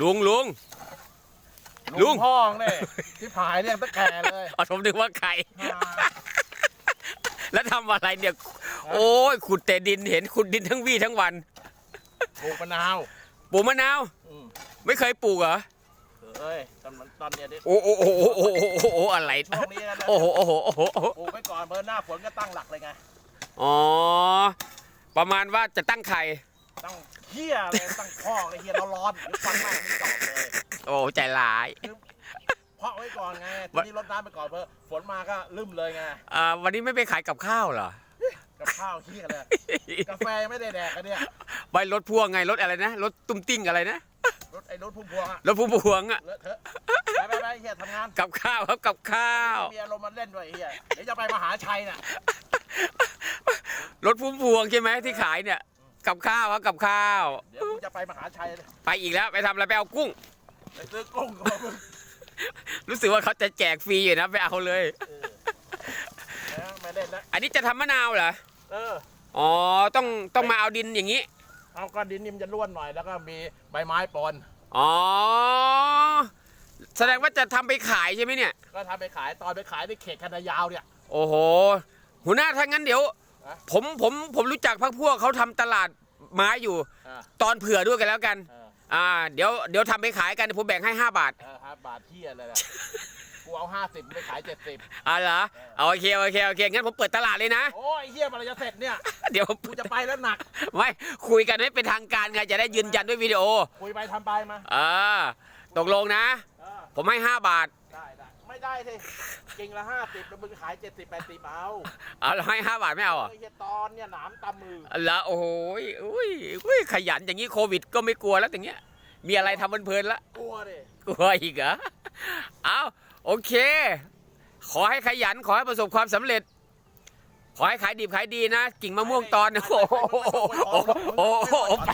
ลุง ลุง ลุงพ่องเนี่ยที่ผายเนี่ยตั้งแก่เลยเอาผมนึกว่าใคร แล้วทำอะไรเนี่ย โอ้ยขุดแต่ดินเห็นขุดดินทั้งวี่ทั้งวัน ปลูกมะนาวปลูกมะนาว อืมไม่เคยปลูกเหรอ เอ้ยตอนมันตอนเนี้ยดิโอ้โอ้โอ้โอ้โอ้โอ้โอ้โอ้อะไร ช่วงนี้นะโอ้โหโอ้โหโอ้โหโอ้โหปลูกไปก่อนเบอร์หน้าฝนก็ตั้งหลักเลยไงอ๋อ ประมาณว่าจะตั้งไข่ ตั้งเฮียเลยตั้งพ่อเลยเฮียเราร้อนเดี๋ยวฟังมากไม่ตอบเลยโอ้ใจร้าย เพาะไว้ก่อนไงทีนี้รดน้ำไปก่อนเบอร์ฝนมาก็ลืมเลยไงอ่าวันนี้ไม่ไปขายกับข้าวเหรอกับข้าวเฮียเลยกาแฟยังไม่ได้แดกกันเนี่ยไปรถพ่วงไงรถอะไรนะรถตุ้มติ้งอะไรนะรถไอ้รถพุ่มพวงอะรถพุ่มพวงอะเลอะเทอะไปไปไปเฮียทำงานกับข้าวครับกับข้าวมีอารมณ์มาเล่นด้วยไอ้เฮียเดี๋ยวจะไปมหาชัยน่ะรถพุ่มพวงใช่ไหมที่ขายเนี่ย กับข้าวครับกับข้าว เดี๋ยวกูจะไปมหาชัยเลยไปอีกแล้วไปทำอะไรไปเอากุ้ง ไปซื้อกุ้งกับมึงรู้สึกว่าเขาจะแจกฟรีอยู่นะไปเอาเลย เออไม่เล่นแล้วอันนี้จะทำมะนาวเหรอ เออ อ๋อ ต้องต้องมาเอาดินอย่างนี้ เอาก้อนดินนี่มันจะร่วนหน่อยแล้วก็มีใบไม้ปนอ๋อ แสดงว่าจะทำไปขายใช่ไหมเนี่ย ก็ทำไปขายตอนไปขายในเขตคณะยาวเนี่ย โอ้โหหัวหน้าถ้างั้นเดี๋ยวฮะ ผมผมผมรู้จักพักพวกเขาทำตลาดไม้อยู่ อ่าตอนเผื่อด้วยกันแล้วกันเอออ่าเดี๋ยวเดี๋ยวทำไปขายกันเดี๋ยวผมแบ่งให้ 5 บาทเออครับบาทเที่ยเลยแหละกูเอาห้าสิบไปขายเจ็ดสิบอ่าเหรอเอาโอเคโอเคโอเคงั้นผมเปิดตลาดเลยนะ โอ้ยเฮียมันจะเสร็จเนี่ย เดี๋ยวผมกูจะไปแล้วหนัก ไม่คุยกันให้เป็นทางการไงจะได้ยืนยันด้วยวิดีโอคุยไปทำไปมาเออตกลงนะ เออผมให้ 5 บาท ได้ได้ไม่ได้สิกิ่งละห้าสิบแล้วมึงขายเจ็ดสิบแปดสิบเอาเอาให้5บาทไม่เอาเหรอไอ้เฮียตอนเนี่ยหนามตำมือแล้วโอ้โหยอุ้ยอุ้ยขยันอย่างนี้โควิดก็ไม่กลัวแล้วอย่างเงี้ย มีอะไรทำเพลินๆละกลัวดิกลัวอีกเหรอเอาโอเค ขอให้ขยันขอให้ประสบความสำเร็จ ขอให้ขายดีขายดีนะกิ่งมะม่วงตอนโอ้โหโอ้โหโอ้โห